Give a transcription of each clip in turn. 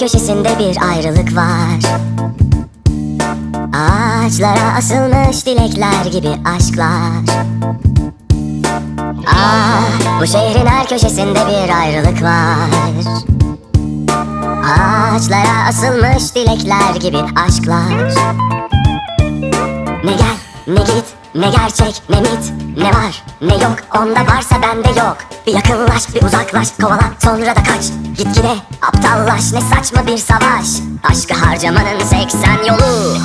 bir ayrılık var. Ağaçlara asılmış dilekler gibi aşklar. Ah bu şehrin her köşesinde bir ayrılık var. Ağaçlara asılmış dilekler gibi aşklar. Ne gel ne git ne gerçek ne mit Ne var ne yok. Onda varsa bende yok. Bir yakınlaş bir uzaklaş kovala sonra da kaç. Gitgide aptallaş. Ne saçma bir savaş. Aşkı harcamanın 80 yolu.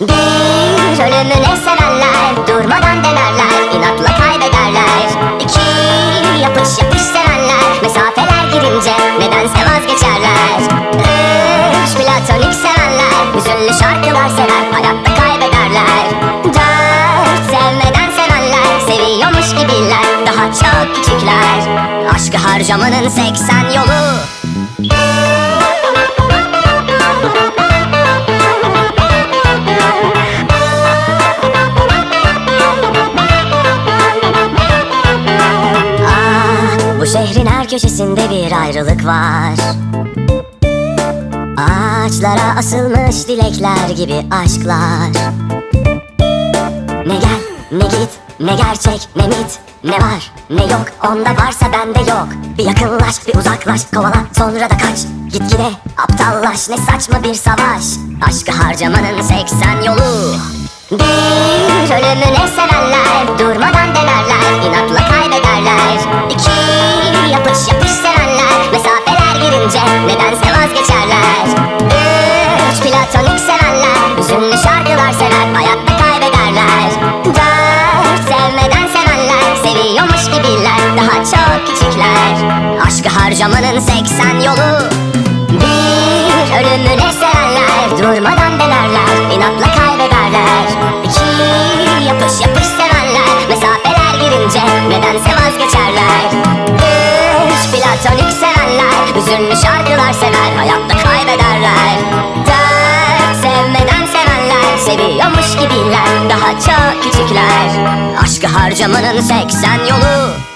Bir ölümüne sevenler durmadan denerler inatla kaybederler. İki yapış yapış sevenler. Mesafeler girince nedense vazgeçerler. Üç platonik sevenler. Hüzünlü şarkılar sever çok küçükler Aşkı harcamanın 80 yolu. Ah, bu şehrin her köşesinde bir ayrılık var. Ağaçlara asılmış dilekler gibi aşklar. Ne gel ne git ne gerçek ne mit Ne var ne yok. Onda varsa bende yok. Bir yakınlaş bir uzaklaş kovala sonra da kaç. Gitgide aptallaş ne saçma bir savaş. Aşkı harcamanın 80 yolu. Bir ölümüne sevenler durmadan denerler inatla kaybederler. İki yapış yapış sevenler mesafeler girince nedense vazgeçerler. Üç platonik sevenler hüzünlü şarkılar sever hayatta harcamanın 80 yolu. Bir ölümüne sevenler durmadan denerler inatla kaybederler. İki yapış yapış sevenler mesafeler girince nedense vazgeçerler. Üç platonik sevenler hüzünlü şarkılar sever hayatta kaybederler. Dört sevmeden sevenler seviyormuş gibiler daha çok küçükler. Aşkı harcamanın 80 yolu